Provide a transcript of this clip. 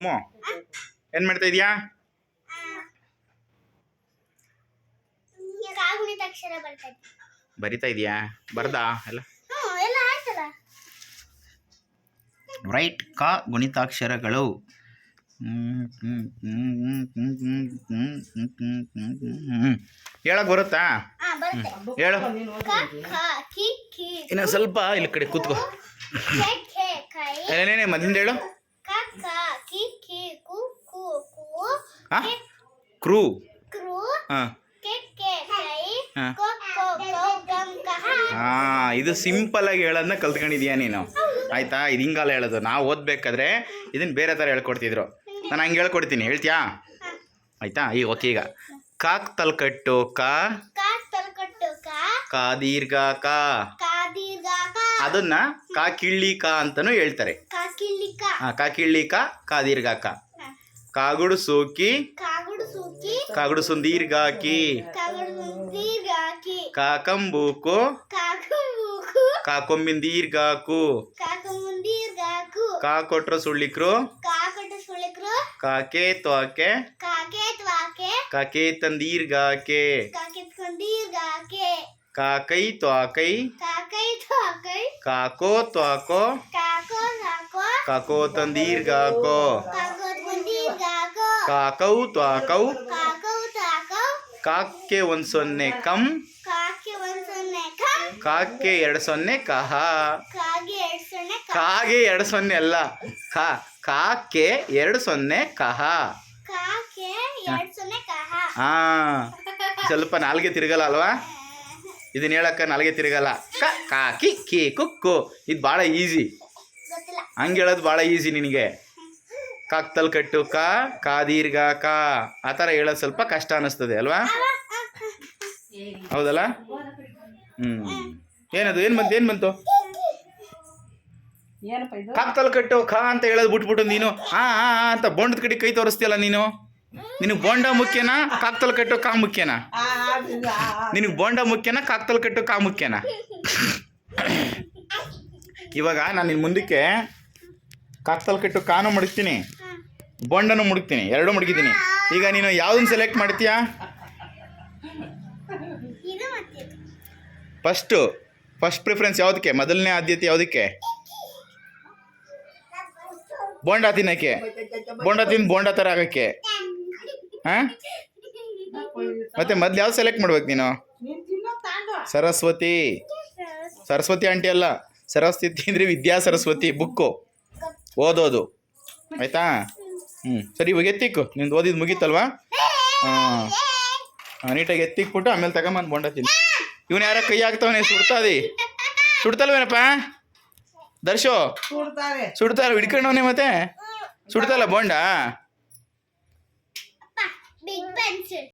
ಮೋ ಏನ್ ಮಾಡ್ತಾ ಇದೀಯಾ ಬರಿತಾ ಇದೀಯಾ ಬರ್ದಾ ಎಲ್ಲ ರೈಟ್ ಕ ಗುಣಿತಾಕ್ಷರಗಳು ಹೇಳಕ್ ಬರುತ್ತಾ ಹೇಳು ಇನ್ನು ಸ್ವಲ್ಪ ಇಲ್ಲಿ ಕಡೆ ಕೂತ್ಕೋ ಏನೇನೇ ಮೊದಲಿಂದ ಹೇಳು ಕ ಖ ಕಿ ಕಿ ಕು ಕು ಕು ಹಾ ಕ್ರೂ. ಹಾಂ. ಹಾ. ಇದು ಸಿಂಪಲ್ ಆಗಿ ಹೇಳೋದನ್ನ ಕಲ್ತ್ಕೊಂಡಿದ್ಯಾ ನೀನು? ಆಯ್ತಾ? ಇದು ಹಿಂಗಲ್ಲ ಹೇಳೋದು. ನಾವು ಓದ್ಬೇಕಾದ್ರೆ ಇದನ್ನ ಬೇರೆ ಥರ ಹೇಳ್ಕೊಡ್ತಿದ್ರು. ನಾನು ಹಂಗೆ ಹೇಳ್ಕೊಡ್ತೀನಿ. ಹೇಳ್ತೀಯಾ? ಆಯ್ತಾ? ಈಗ ಓಕೆ ಈಗ. ಕಾಕ್ ತಲ್ಕಟ್ಟು ಕ? ಕ ತಲ್ಕಟ್ಟು ಕ? ಕಾ ದೀರ್ಘ ಕಾ? ಅದನ್ನ ಕಾಕಿಳ್ಳಿ ಕ ಅಂತಾನು ಹೇಳ್ತಾರೆ. ಕಾಕಿಳ್ಳಿ ಹಾಂ ಕಾ ಕಿಳ್ಳಿ ಕ ಕಾ ದೀರ್ಘ ಕ. ಕಾಗುಡು ಸೂಕಿ. ಕಾಗುಡು ಸೂಕಿ. ಕಾಗುಡು ಸುಳ್ಳಿಕ್ರು. ಕಾಕೆ ತ್ವಾಕೆ. ಹಾಕಿ ತಂದೀರ್ ಗಾಕೆ. ಕಾಕೈ ತ್ವಾಕೈ. ಕಾಕೋ ಕಾಕು ಕಾಕೋ ತಂದೀರ್ ಕಾ ಕಾಕೌ ತ್ವಾಕೌ. ಕಾಕ್ಕೆ ಒಂದು ಸೊನ್ನೆ ಕಂ. ಕಾಕ್ಕೆ ಎರಡು ಸೊನ್ನೆ ಕಹ. ಕಾಗೆ ಎರಡ್ ಸೊನ್ನೆ ಅಲ್ಲ. ಕಾ ಕಾಕ್ಕೆ ಎರಡು ಸೊನ್ನೆ ಕಹ. ಕಾಕೆ ಎರಡ್ ಸೊನ್ನೆ ಕಹ. ಹಾ. ಸ್ವಲ್ಪ ನಾಲ್ಗೆ ತಿರುಗಲ್ಲ ಅಲ್ವಾ? ಇದನ್ನ ಹೇಳಕ್ಕ ನಾಲ್ಗೆ ತಿರುಗಲ್ಲ. ಕ ಕಾಕಿ ಕಿ ಕುಕ್ಕು. ಇದು ಭಾಳ ಈಸಿ. ಹಂಗೆ ಹೇಳೋದು ಭಾಳ ಈಸಿ ನಿನಗೆ. ಕಾಕ್ತಲ್ ಕಟ್ಟು ಕ ಕಾದೀರ್ಘ ಕಾ. ಆ ಥರ ಹೇಳೋದು ಸ್ವಲ್ಪ ಕಷ್ಟ ಅನ್ನಿಸ್ತದೆ ಅಲ್ವಾ? ಹೌದಲ್ಲ? ಹ್ಞೂ ಏನದು ಏನು ಬಂತು ಏನು ಬಂತು? ಕಾಕ್ತಲ್ ಕಟ್ಟು ಖಾ ಅಂತ ಹೇಳೋದು ಬಿಟ್ಬಿಟ್ಟು ನೀನು ಹಾಂ ಹಾಂ ಅಂತ ಬೊಂಡದ ಕಡೆ ಕೈ ತೋರಿಸ್ತೀಯಲ್ಲ ನೀನು? ನಿನಗೆ ಬೋಂಡ ಮುಖ್ಯನಾ ಕಾಕ್ತಲ್ ಕಟ್ಟು ಕಾ ಮುಖ್ಯನಾ? ಆ, ಆ, ಆ. ನಿನಗೆ ಬೋಂಡ ಮುಖ್ಯನಾ ಕಾಕ್ತಲ್ ಕಟ್ಟು ಕಾ ಮುಖ್ಯನಾ? ಇವಾಗ ನಾನು ನಿನ್ನ ಮುಂದಕ್ಕೆ ಕಾಕ್ತಲ್ ಕಟ್ಟು ಕಾನು ಮುಡಿಸ್ತೀನಿ. ಬೊಂಡನ್ನು ಮುಡುಕ್ತೀನಿ ಎರಡೂ ಮಡಗಿದ್ದೀನಿ. ಈಗ ನೀನು ಯಾವ್ದನ್ನ ಸೆಲೆಕ್ಟ್ ಮಾಡ್ತೀಯಾ? ಇದು ಮತ್ತೆ. ಫಸ್ಟು ಫಸ್ಟ್ ಪ್ರಿಫರೆನ್ಸ್ ಯಾವುದಕ್ಕೆ? ಮೊದಲನೇ ಆದ್ಯತೆ ಯಾವುದಕ್ಕೆ? ಬೋಂಡ ತಿನ್ನಕ್ಕೆ. ಬೋಂಡ ತಿಂದು ಬೋಂಡ ಥರ ಆಗೋಕ್ಕೆ. ಹಾಂ? ಮತ್ತೆ ಮೊದ್ಲು ಯಾವ್ದು ಸೆಲೆಕ್ಟ್ ಮಾಡ್ಬೇಕು ನೀನು? ನೀನ್ ತಿನ್ನೋ ತಾಂಡು ಸರಸ್ವತಿ. ಸರಸ್ವತಿ ಆಂಟಿ ಅಲ್ಲ. ಸರಸ್ವತಿ ಅಂದರೆ ವಿದ್ಯಾ ಸರಸ್ವತಿ ಬುಕ್ಕು. ಓದೋದು. ಆಯ್ತಾ? ಹ್ಞೂ ಸರಿ ಇವಾಗ ಎತ್ತಿಕ್ಕು. ನಿಂದು ಓದಿದ್ದು ಮುಗೀತಲ್ವಾ? ಹಾಂ. ನೀಟಾಗಿ ಎತ್ತಿಕ್ಬಿಟ್ಟು ಆಮೇಲೆ ತಗೊಂಬಂದು ಬೋಂಡ ತಿನ್ನು ಇವನು ಯಾರ ಕೈ ಸುಡ್ತಾ ಸುಡ್ತಾದಿ. ಸುಡ್ತಲ್ವೇನಪ್ಪ? ದರ್ಶೋ. ಸುಡ್ತಾರ. ಹಿಡ್ಕೊಂಡವನೇ ಮತ್ತೆ? ಸುಡ್ತಲ್ಲ ಬೋಂಡ? Big pencil